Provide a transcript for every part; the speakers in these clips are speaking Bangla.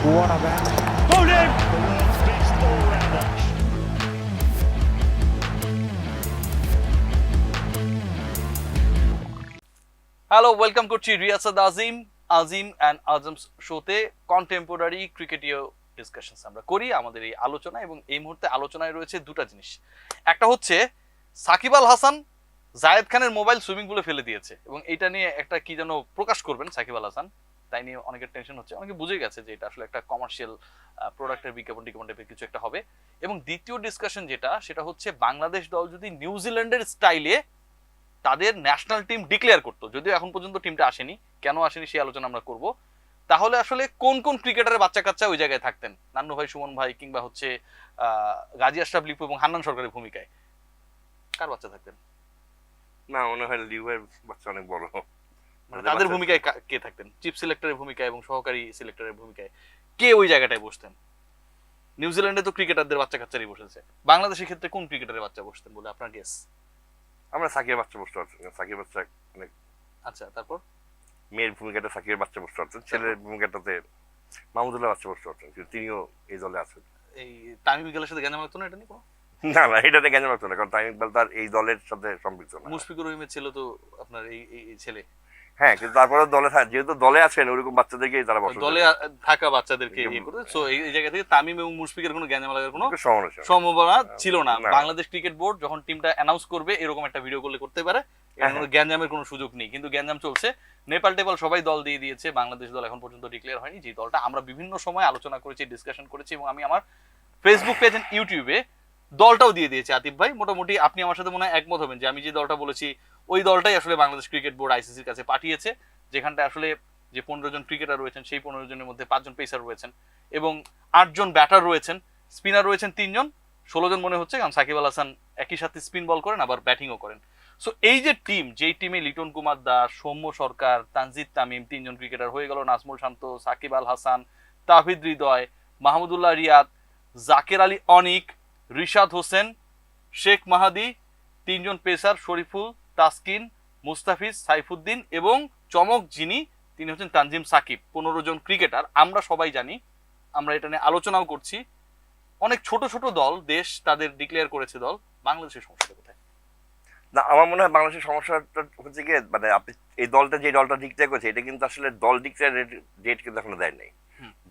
What world's best all-rounder. Hello welcome করছি রিয়াসাদ আজিম আজিম অ্যান্ড আজমস শোতে কন্টেম্পোরারি ক্রিকেটীয় ডিসকাশনস আমরা করি আমাদের এই আলোচনা এবং এই মুহূর্তে আলোচনায় রয়েছে দুটো জিনিস। একটা হচ্ছে সাকিব আল হাসান জায়েদ খানের মোবাইল সুইমিং পুলে ফেলে দিয়েছে এবং এটা নিয়ে একটা কি যেন প্রকাশ করবেন সাকিব আল হাসান। তাই নিয়ে অনেকের টেনশন হচ্ছে। অনেকে বুঝে গেছে যে এটা আসলে একটা কমার্শিয়াল প্রোডাক্টের বিজ্ঞাপন টিজ্ঞাপন টাইপের কিছু একটা হবে। এবং দ্বিতীয় ডিসকাশন যেটা, সেটা হচ্ছে বাংলাদেশ দল যদি নিউজিল্যান্ডের স্টাইলে তাদের ন্যাশনাল টিম ডিক্লেয়ার করতো, যদিও এখন পর্যন্ত টিমটা আসেনি, কেন আসেনি সেই আলোচনা আমরা করব। তাহলে আসলে কোন কোন ক্রিকেটারের বাচ্চা কাচ্চা ওই জায়গায় থাকতেন? নান্নু ভাই, সুমন ভাই কিংবা হচ্ছে গাজী আশরাফ, লিপু এবং হান্নান সরকারের ভূমিকায়। কার বাচ্চা থাকতেন? না, মনে হয় লিভার বাচ্চা অনেক বড়। তাদের তাদের ভূমিকায় কে থাকতেন? চিফ সিলেক্টরের ভূমিকায় এবং সহকারী সিলেক্টরের ভূমিকায় কে ওই জায়গাটায় বসতেন? নিউজিল্যান্ডে তো ক্রিকেটারদের বাচ্চা কাচ্চারই বসেছে। বাংলাদেশের ক্ষেত্রে কোন ক্রিকেটারের বাচ্চা বসতেন বলে আপনার গেস আমরা সাকির বাচ্চা বসতে পারছি না। সাকির বাচ্চা আচ্ছা তারপর? মেয়ের ভূমিকাটা সাকির বাচ্চা বসতে পারছেন ছেলের ভূমিকাটাতে মাহমুদুল্লাহ বাচ্চা বসতে পারছেন কিন্তু তিনিও এই দলে আছেন। এই তামিম ইকবালের সাথে জ্ঞান লাগতো না এটা নিয়ে না না এটাতে কেন পারতো না কারণ তামিম ইকবাল তার এই দলের সাথে সম্পৃক্ত না। মুশফিকুর রহিমের ছিল তো আপনার এই- এই ছেলে। হ্যাঁ কিন্তু তারপরে দলে যেহেতু দলে আছেন ওরকম বাচ্চাদেরকেই তারা বসে দলে থাকা বাচ্চাদেরকে ইয়ে করে। সো এই এই জায়গা থেকে তামিম এবং মুশফিকের কোনো জ্ঞান লাগার কোনো সম্ভাবনা ছিল না। বাংলাদেশ ক্রিকেট বোর্ড যখন টিমটা অ্যানাউন্স করবে এরকম একটা ভিডিও করলে করতে পারে। গ্যাঞ্জামের কোনো সুযোগ নেই। কিন্তু গ্যাঞ্জাম চলছে। নেপাল টেপাল সবাই দল দিয়ে দিয়েছে। বাংলাদেশ দল এখন পর্যন্ত ডিক্লেয়ার হয়নি। যে দলটা আমরা বিভিন্ন সময় আলোচনা করেছি ডিসকাশন করেছি এবং আমি আমার ফেসবুক পেজ এন্ড ইউটিউবে দলটাও দিয়ে দিয়েছি। আতিফ ভাই মোটামুটি আপনি আমার সাথে মনে হয় একমত হবেন যে আমি যে দলটা বলেছি ওই দলটাই আসলে বাংলাদেশ ক্রিকেট বোর্ড আইসিসির কাছে পাঠিয়েছে যেখানটা আসলে যে পনেরো জন ক্রিকেটার রয়েছেন, সেই পনেরো জনের মধ্যে পাঁচজন পেসার রয়েছেন এবং আটজন ব্যাটার রয়েছেন। স্পিনার রয়েছেন তিনজন, ষোলো জন মনে হচ্ছে, কারণ সাকিব আল হাসান একই সাথে স্পিন বল করেন, আবার ব্যাটিংও করেন। সো এই যে টিম, যেই টিমে লিটন কুমার দাস, সৌম্য সরকার, তানজিদ তামিম তিনজন ক্রিকেটার হয়ে গেল, নাজমুল শান্ত, সাকিব আল হাসান, তাহিদ হৃদয়, মাহমুদুল্লাহ রিয়াদ, জাকের আলী অনিক, রিশাদ হোসেন, শেখ মাহাদি, তিনজন পেসার, শরীফুল তাসকিন মুস্তাফিজ সাইফুদ্দিন এবং চমক যিনি তিনি হচ্ছেন তানজিম সাকিব পনেরো জন ক্রিকেটার। আমরা সবাই জানি আমরা এটা নিয়ে আলোচনাও করছি। অনেক ছোট ছোট দল দেশ তাদের ডিক্লেয়ার করেছে দল। বাংলাদেশের সমস্যা কোথায়? না আমার মনে হয় বাংলাদেশের সমস্যাটা হচ্ছে কি মানে আপনি এই দলটা যে দলটা ডিক্লেয়ার করেছে এটা কিন্তু আসলে দল ডিক্লেয়ার ডেট কিন্তু এখনও দেয় নাই।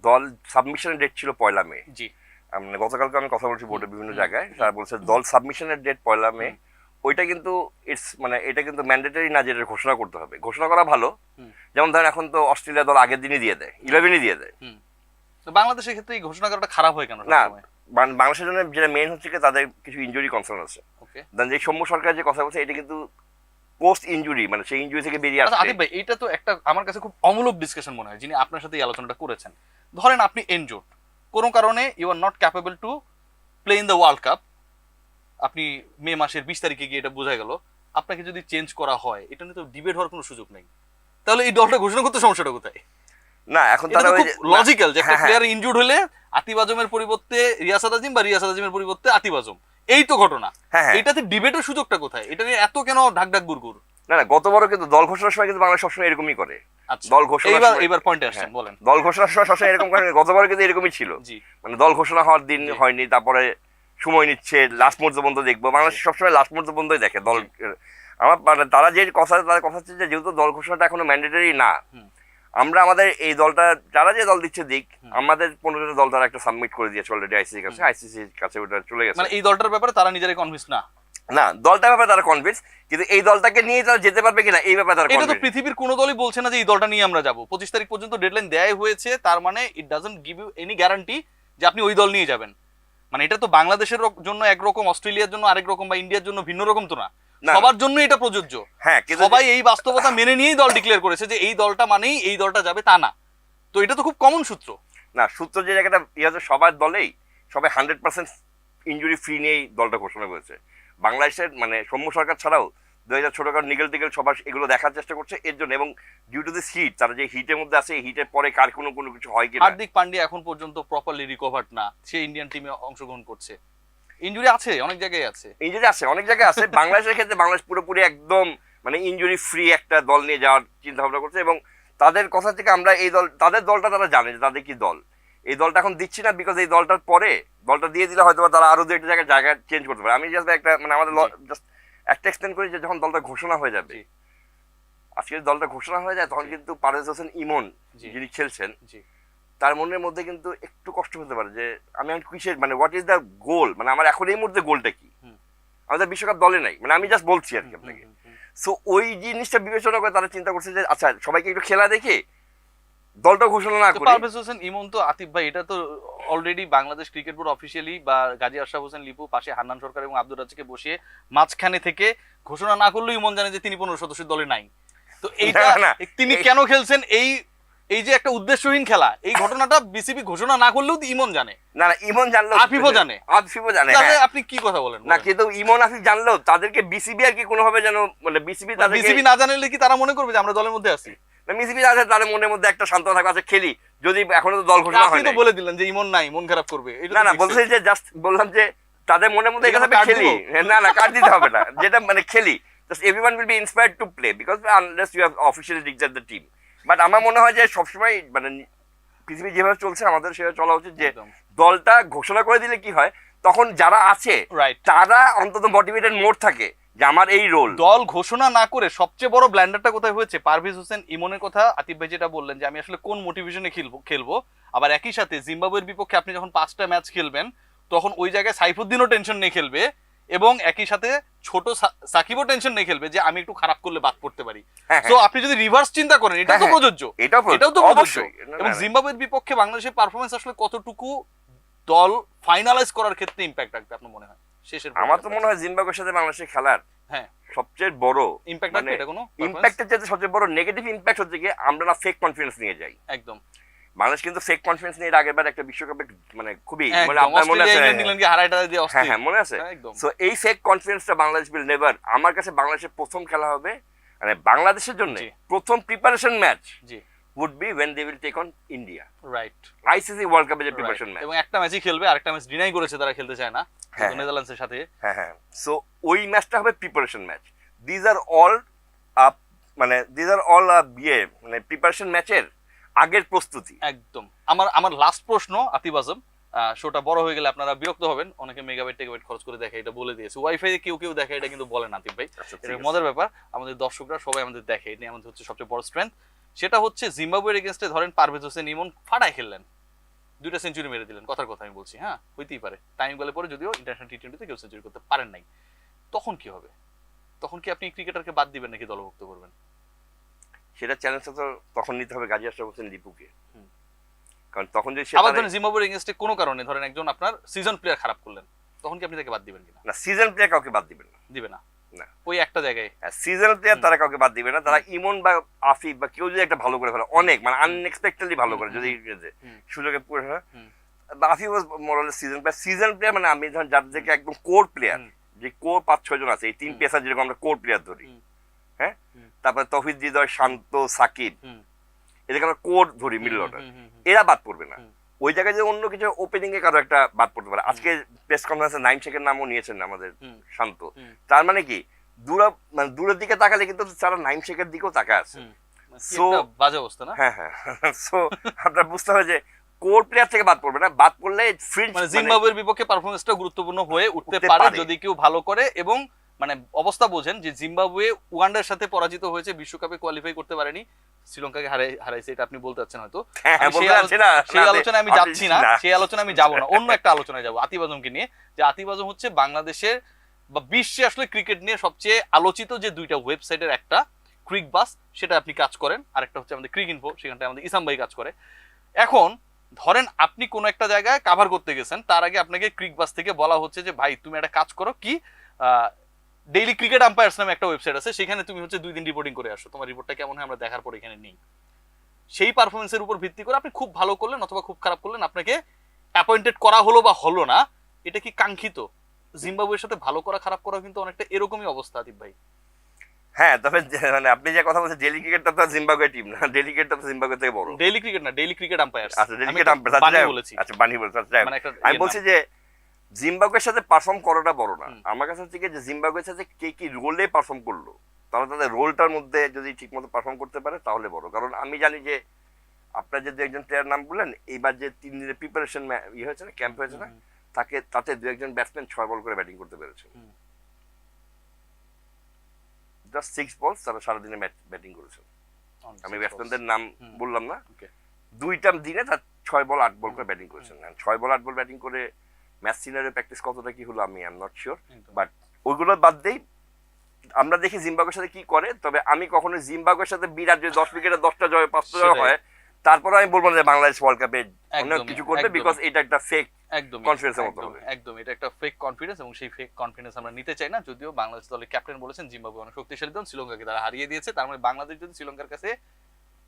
দল সাবমিশনের ডেট ছিল পয়লা মে। জি। মানে গতকালকে আমি কথা বলছি বোর্ডে বিভিন্ন জায়গায় তারা বলছে দল সাবমিশনের ডেট পয়লা মে। ওইটা কিন্তু ইটস মানে এটা কিন্তু ম্যান্ডেটরি না যেটা ঘোষণা করতে হবে। ঘোষণা করা ভালো। যেমন ধরেন এখন তো অস্ট্রেলিয়া দল আগের দিনই দিয়ে দেয় ইলেভেনই দিয়ে দেয়। বাংলাদেশের ক্ষেত্রে এই ঘোষণা করাটা খারাপ হয় কেন না বাংলাদেশের জন্য যেটা মেন হচ্ছে তাদের কিছু ইনজুরি কনসার্ন আছে। দেন যে সৌম্য সরকার যে কথা বলছে এটা কিন্তু পোস্ট ইনজুরি মানে সেই ইনজুরি থেকে বেরিয়ে আচ্ছা আসছে। আতিফ ভাই এটা তো একটা আমার কাছে খুব অমূলক ডিসকাশন মনে হয় যিনি আপনার সাথে এই আলোচনাটা করেছেন। ধরেন আপনি এনজোর্ড কোনো কারণে you are not capable to play in the world cup আপনি মে মাসের বিশ তারিখে গিয়ে এটা বোঝা গেল। আপনাকে যদি চেঞ্জ করা হয় এটা নিয়ে তো ডিবেট হওয়ার কোনো সুযোগ নেই। তাহলে এই দলটা ঘোষণা করতে সমস্যাটা কোথায়? না এখন তারা ওই লজিক্যাল যে একটা হ্যাঁ, হ্যাঁ। প্লেয়ার ইনজুর্ড হলে আতিব আজমের পরিবর্তে রিয়াসাদ আজিম বা রিয়াসাদ আজিমের পরিবর্তে আতিব আজম। এই তো ঘটনা। হ্যাঁ হ্যাঁ। এটাতে ডিবেটের সুযোগটা কোথায়? এটা নিয়ে এত কেন ঢাক ঢাক গুড়গুড়? না না গতবারও কিন্তু দল ঘোষণার সময় কিন্তু বাংলাদেশ সবসময় এরকমই করে। আচ্ছা। দল ঘোষণার এইবার সময়- পয়েন্টে আসছেন হ্যাঁ। বলেন। দল ঘোষণার সময় সবসময় এরকম করে গতবার কিন্তু এরকমই ছিল। মানে দল ঘোষণা হওয়ার দিন হয়নি তারপরে সময় নিচ্ছে লাস্ট মুহূর্ত পর্যন্ত দেখব। বাংলাদেশ সবসময় লাস্ট মুহূর্ত পর্যন্তই দেখে দল আমার মানে তারা যে কথা তাদের কথা হচ্ছে যে যেহেতু দল ঘোষণাটা এখনও ম্যান্ডেটরি না আমরা আমাদের এই দলটা যারা যে দল দিচ্ছে দিক আমাদের পনেরো জন দল তারা একটা সাবমিট করে দিয়েছে অলরেডি আইসিসির কাছে। আইসিসির কাছে ওটা চলে গেছে। মানে এই দলটার ব্যাপারে তারা নিজেরাই কনভিন্স না? না দলটার ব্যাপারে তারা কনভিন্স কিন্তু এই দলটাকে নিয়ে তারা যেতে পারবে কিনা এই ব্যাপারে তারা এটা তো পৃথিবীর কোনো দলই বলছে না যে এই দলটা নিয়ে আমরা যাব। পঁচিশ তারিখ পর্যন্ত ডেডলাইন দেয়াই হয়েছে তার মানে it doesn't give you any guarantee যে আপনি ওই দল নিয়ে যাবেন। মানে এটা তো বাংলাদেশের জন্য একরকম অস্ট্রেলিয়ার জন্য আরেক রকম বা ইন্ডিয়ার জন্য ভিন্ন রকম তো না। সবার জন্য এটা প্রযোজ্য। হ্যাঁ সবাই এই বাস্তবতা মেনে নিয়েই দল ডিক্লেয়ার করেছে যে এই দলটা মানেই এই দলটা যাবে তা না। তো এটা তো খুব কমন সূত্র। না সূত্র যে জায়গাটা ই আছে সবার দলেই সবাই হান্ড্রেড পার্সেন্ট ইঞ্জুরি ফ্রি নিয়েই দলটা ঘোষণা করেছে। বাংলাদেশের মানে সৌম্য সরকার ছাড়াও হাজার ছোটখাটো নিগেল টিগেল সবার এগুলো দেখার চেষ্টা করছে এর জন্য। এবং ডিউ টু দিস হিট তারা যে হিটের মধ্যে আছে এই হিটের পরে কার কোনো কোনো কিছু হয় কিনা? হার্দিক পান্ডিয়া এখন পর্যন্ত প্রপারলি রিকভার্ড না। সে ইন্ডিয়ান টিমে অংশগ্রহণ করছে। ইনজুরি আছে অনেক জায়গায় আছে। ইঞ্জুরি আছে অনেক জায়গায় আছে। বাংলাদেশের ক্ষেত্রে বাংলাদেশ পুরোপুরি একদম মানে ইঞ্জুরি ফ্রি একটা দল নিয়ে যাওয়ার চিন্তা ভাবনা করছে এবং তাদের কথা থেকে আমরা এই দল তাদের দলটা তারা জানে যে তাদের কি দল। এই দলটা এখন দিচ্ছি না বিকজ এই দলটার পরে দলটা দিয়ে দিলে হয়তো বা তারা আরও দু একটা জায়গায় জায়গা চেঞ্জ করতে পারে। আমি জাস্ট একটা মানে আমাদের জাস্ট একটা এক্সটেন্ড করি যে যখন দলটা ঘোষণা হয়ে যাবে আজকে দলটা ঘোষণা হয়ে যায় তখন কিন্তু পারভেজ হোসেন ইমন যিনি খেলছেন তার মনের মধ্যে কিন্তু একটু কষ্ট হতে পারে যে আমি এখন কিসের মানে হোয়াট ইজ দ্য গোল মানে আমার এখন এই মুহূর্তে গোলটা কি। আমাদের বিশ্বকাপ দলে নাই মানে আমি জাস্ট বলছি আর কি আপনাকে। সো ওই জিনিসটা বিবেচনা করে তারা চিন্তা করছে যে আচ্ছা সবাইকে একটু খেলা দেখে দলটা ঘোষণা না করি পারভেজ হোসেন ইমন তো আতিফ ভাই এটা তো already Bangladesh cricket board officially বা গাজী আশরাফ হোসেন লিপু পাশে হান্নান সরকার এবং আব্দুর রাজ্জাককে বসিয়ে মাঝখানে থেকে ঘোষণা না করলেও ইমন জানে যে তিনি পনেরো সদস্যের দলে নাই। তো এইটা তিনি এই- কেন খেলছেন? এই এই যে একটা উদ্দেশ্যহীন খেলা এই ঘটনাটা বিসিবি ঘোষণা না করলেও ইমন জানে। না না ইমন জানলো আফিফও জানে। আফিফও জানে তাহলে হ্যাঁ। আপনি কি কথা বলেন? না কিন্তু ইমন আফিফ জানলো তাদেরকে বিসিবি আর কি কোনোভাবে যেন মানে বিসিবি তাদেরকে বিসিবি না জানলে কি তারা মনে করবে যে আমরা দলের মধ্যে আছি? বিসিবি আছে মনের মধ্যে একটা শান্ত থাকবে আছে খেলি। যদি এখনও তো দল ঘোষণা হয় তো বলে দিলেন যে ইমন নাই মন খারাপ করবে না না বলছি যে জাস্ট বললাম যে তাদের মনের মধ্যে এখানে খেলি। না না কার্ড দিতে হবে না। যেটা মানে খেলি just everyone will be inspired to play because unless you have officially declare the team but আমার মনে হয় যে সবসময় মানে পৃথিবী যেভাবে চলছে আমাদের সেভাবে চলা উচিত যে দলটা ঘোষণা করে দিলে কি হয় তখন যারা আছে তারা অন্তত মোটিভেটেড মোড থাকে। যে আমার এই রোল দল ঘোষণা না করে সবচেয়ে বড় ব্ল্যান্ডারটা কোথায় হয়েছে? পারভেজ হোসেন ইমনের কথা আতিফ ভাই যেটা বললেন যে আমি আসলে কোন মোটিভেশনে খেলব খেলব? আবার একই সাথে জিম্বাবুয়ের বিপক্ষে আপনি যখন পাঁচটা ম্যাচ খেলবেন তখন ওই জায়গায় সাইফুদ্দিনও টেনশন নিয়ে খেলবে এবং একই সাথে ছোট সাকিবও টেনশন নিয়ে খেলবে যে আমি একটু খারাপ করলে বাদ পড়তে পারি। হ্যাঁ, তো আপনি যদি রিভার্স চিন্তা করেন এটা হ্যাঁ, তো হ্যাঁ। প্রযোজ্য। এটাও তো প্রযোজ্য। অবশ্যই। এবং জিম্বাবুয়ের বিপক্ষে বাংলাদেশের পারফরমেন্স আসলে কতটুকু দল ফাইনালাইজ করার ক্ষেত্রে ইম্প্যাক্ট রাখবে আপনার মনে হয়? শেষের আমার তো মনে হয় জিম্বাবুয়ের সাথে বাংলাদেশের খেলার হ্যাঁ। সবচেয়ে বড় ইম্প্যাক্ট মানে এটা কোনো? ইম্প্যাক্টের সবচেয়ে বড় নেগেটিভ ইম্প্যাক্ট হচ্ছে কি আমরা না ফেক কনফিডেন্স নিয়ে যাই। একদম। বাংলাদেশ কিন্তু ফেক কনফিডেন্স নিয়ে এর আগের বার একটা বিশ্বকাপে মানে খুবই মানে আপনার মনে আছে ইংল্যান্ডকে হারাইটা দিয়ে হ্যাঁ হ্যাঁ মনে আছে? হ্যাঁ, সো এই ফেক কনফিডেন্সটা বাংলাদেশ উইল নেভার আমার কাছে বাংলাদেশের প্রথম খেলা হবে মানে বাংলাদেশের জন্য প্রথম preparation match G. Take on India right ICC world কাপের যে প্রিপারেশন ম্যাচ এবং একটা ম্যাচই খেলবে আরেকটা ম্যাচ ডিনাই করেছে তারা খেলতে চায় না। হ্যাঁ। নেদারল্যান্ডসের সাথে। হ্যাঁ হ্যাঁ। সো ওই ম্যাচটা হবে preparation match these are all মানে দিজ আর অল বিয়ে মানে প্রিপারেশন ম্যাচের আগের প্রস্তুতি। একদম। আমার আমার লাস্ট প্রশ্ন আতিব আজম শোটা বড় হয়ে গেলে আপনারা বিরক্ত হবেন। অনেকে মেগাবাইট টেগাবাইট খরচ করে দেখে এটা বলে দিয়েছে। ওয়াইফাই কেউ কেউ দেখে এটা কিন্তু বলেন আতিব ভাই। আচ্ছা, এটা মজার ব্যাপার। আমাদের দর্শকরা সবাই আমাদের দেখে। এটা আমাদের হচ্ছে সবচেয়ে বড় স্ট্রেংথ সেটা হচ্ছে জিম্বাবুয়ের এগেনস্টে ধরেন পারভেজ হোসেন ইমন ফাটায় খেললেন। দুইটা সেঞ্চুরি মেরে দিলেন কথার কথা আমি বলছি হ্যাঁ? হইতেই পারে। টাইম গেলে পরে যদিও ইন্টারন্যাশনাল টি টোয়েন্টিতে কেউ সেঞ্চুরি করতে পারেন নাই। তখন কি হবে? তখন কি আপনি ক্রিকেটারকে বাদ দিবেন নাকি দলভুক্ত করবেন? সেটা চ্যালেঞ্জটা তো তখন নিতে হবে গাজী আশরাফ হোসেন লিপুকে। কারণ তখন যদি আবার ধরেন জিম্বাবুয়ের এগেনস্টে কোনো কারণে ধরেন একজন আপনার সিজন প্লেয়ার খারাপ করলেন তখন কি আপনি তাকে বাদ দিবেন কিনা? না সিজন প্লেয়ার কাউকে বাদ দিবেন না। দিবে না। না। ওই একটা জায়গায়। সিজন প্লেয়ার তারা কাউকে বাদ দিবে না তারা ইমন বা আফিফ বা কেউ যদি একটা ভালো করে ফেলে অনেক মানে আনএক্সপেক্টেডলি ভালো করে যদি সুযোগে হয়। হুম। বা আফিফ মোরালের সিজন প্লেয়ার সিজন প্লেয়ার মানে আমি ধরেন যার থেকে একদম কোর প্লেয়ার যে কোর পাঁচ ছয় জন আছে এই তিন। পেসার যেরকম আমরা কোর প্লেয়ার ধরি। হ্যাঁ। তারপরে তফিদ হৃদয় শান্ত সাকিব। এদেরকে আমরা কোর ধরি মিডল অর্ডার এরা বাদ পড়বে না। ওই জায়গায় যে অন্য কিছু ওপেনিং এ কারও একটা বাদ পড়তে পারে। আজকে প্রেস কনফারেন্সে নাইম শেখের নামও নিয়েছেন আমাদের শান্ত। তার মানে কি? দূর মানে দূরের দিকে তাকালে কিন্তু তারা নাইম শেখের দিকেও তাকায় আছে। So- একটা বাজে অবস্থা না? হ্যাঁ হ্যাঁ। সো আপনার বুঝতে হবে যে কোর প্লেয়ার থেকে বাদ পড়বে না। বাদ পড়লে মানে জিম্বাবুয়ের বিপক্ষে পারফরমেন্সটা গুরুত্বপূর্ণ হয়ে উঠতে উঠতে পারে পারে। যদি কেউ ভালো করে এবং মানে অবস্থা বোঝেন যে জিম্বাবুয়ে উগান্ডার সাথে পরাজিত হয়েছে বিশ্বকাপে কোয়ালিফাই করতে পারেনি। শ্রীলঙ্কাকে হারাই হারাইছে এটা আপনি বলতে চাচ্ছেন হয়তো। হ্যাঁ সেই আলোচনায় আমি যাচ্ছি না সেই আলোচনায় আমি যাব না অন্য একটা আলোচনায় যাব আতিব আজমকে নিয়ে। যে আতিব আজম হচ্ছে বাংলাদেশের বা বিশ্বে আসলে ক্রিকেট নিয়ে সবচেয়ে আলোচিত যে দুইটা ওয়েবসাইটের একটা ক্রিক বাস সেটা আপনি কাজ করেন। আর একটা হচ্ছে আমাদের ক্রিক ইনফো সেখানটায় আমাদের ইসাম ভাই কাজ করে। এখন ধরেন আপনি কোনো একটা জায়গায় কাভার করতে গেছেন তার আগে আপনাকে ক্রিক বাস থেকে বলা হচ্ছে যে ভাই তুমি একটা কাজ করো কি ডেইলি ক্রিকেট আম্পায়ার্স নামে একটা ওয়েবসাইট আছে সেখানে তুমি হচ্ছে দুই দিন রিপোর্টিং করে আসো। তোমার রিপোর্টটা কেমন হয় আমরা দেখার পর এখানে নেই। সেই পারফরমেন্সের উপর ভিত্তি করে আপনি খুব ভালো করলেন অথবা খুব খারাপ করলেন আপনাকে অ্যাপয়েন্টেড করা হলো বা হলো না এটা কি কাঙ্ক্ষিত? জিম্বাবুয়ের সাথে ভালো করা খারাপ করা কিন্তু অনেকটা এরকমই অবস্থা আতিফ ভাই। হ্যাঁ তবে মানে আপনি যে কথা বলছেন ডেলি ক্রিকেটটা তো জিম্বাবুয়ে টিম না। ডেলি ক্রিকেটটা তো জিম্বাবুয়ে থেকে বড়। ডেইলি ক্রিকেট না ডেইলি ক্রিকেট আম্পায়ার্স আচ্ছা ডেলি ক্রিকেট আম্পায়ার আচ্ছা বানি বলেছে। আচ্ছা যাই হোক। মানে আমি ইয়ের বলছি যে জিম্বাবুয়ের সাথে পারফর্ম করাটা বড় না। আমার কাছে হচ্ছে যে জিম্বাবুয়ের সাথে কে কি রোলে পারফর্ম করল তাহলে তাদের রোলটার মধ্যে যদি ঠিকমতো পারফর্ম করতে পারে তাহলে বড়। কারণ আমি জানি যে আপনার যে দু একজন প্লেয়ার নাম বললেন এইবার যে তিন দিনের প্রিপারেশন ইয়ে হয়েছে না ক্যাম্প হয়েছে না তাকে তাতে দু একজন ব্যাটসম্যান ছয় বল করে ব্যাটিং করতে পেরেছে। জাস্ট সিক্স বল তারা সারাদিনে ব্যাটিং করেছেন আমি ব্যাটসম্যানদের নাম বললাম না। দুইটা দিনে তার ছয় বল আট বল করে ব্যাটিং করেছেন। ছয় বল আট বল ব্যাটিং করে ম্যাচ সিনারের প্র্যাকটিস কতটা কি হলো আমি I am not sure but ওইগুলো বাদ দেই। আমরা দেখি জিম্বাবুয়ের সাথে কি করে তবে আমি কখনো জিম্বাবুয়ের সাথে বিরাট যে দশ উইকেটে দশটা জয় পাঁচটা জয় হয় তারপরে আমি বলব যে বাংলাদেশ ওয়ার্ল্ড কাপে অনেক কিছু করবে বিকজ এটা একটা ফেক একদম এর মতো একদম একদম এটা একটা ফেক কনফিডেন্স এবং সেই ফেক কনফিডেন্স আমরা নিতে চাই না যদিও বাংলাদেশ দলের ক্যাপ্টেন বলেছেন জিম্বাবুয়ে অনেক শক্তিশালী দল শ্রীলঙ্কাকে তারা হারিয়ে দিয়েছে তার মানে বাংলাদেশ যদি শ্রীলঙ্কার কাছে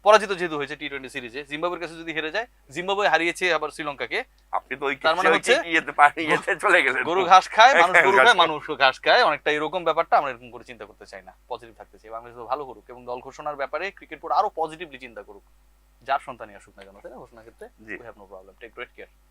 পরাজিত যেহেতু হয়েছে টি টোয়েন্টি সিরিজে জিম্বাবুয়ের কাছে যদি হেরে যায় জিম্বাবুয়ে হারিয়েছে আবার শ্রীলঙ্কাকে। আপনি তো তার মানে হচ্ছে- চলে গেলেন। গরু ঘাস খায় মানুষ ঘাস গরু খায়। মানুষ ঘাস খায়। অনেকটা এরকম ব্যাপারটা আমরা এরকম করে চিন্তা করতে চাই না। পজিটিভ থাকতে চাই। বাংলাদেশ তো ভালো করুক এবং দল ঘোষণার ব্যাপারে ক্রিকেট বোর্ড আরও পজিটিভলি চিন্তা করুক। যার সন্তানই আসুক না কেন তাই না? ঘোষণা ক্ষেত্রে we have no problem take great care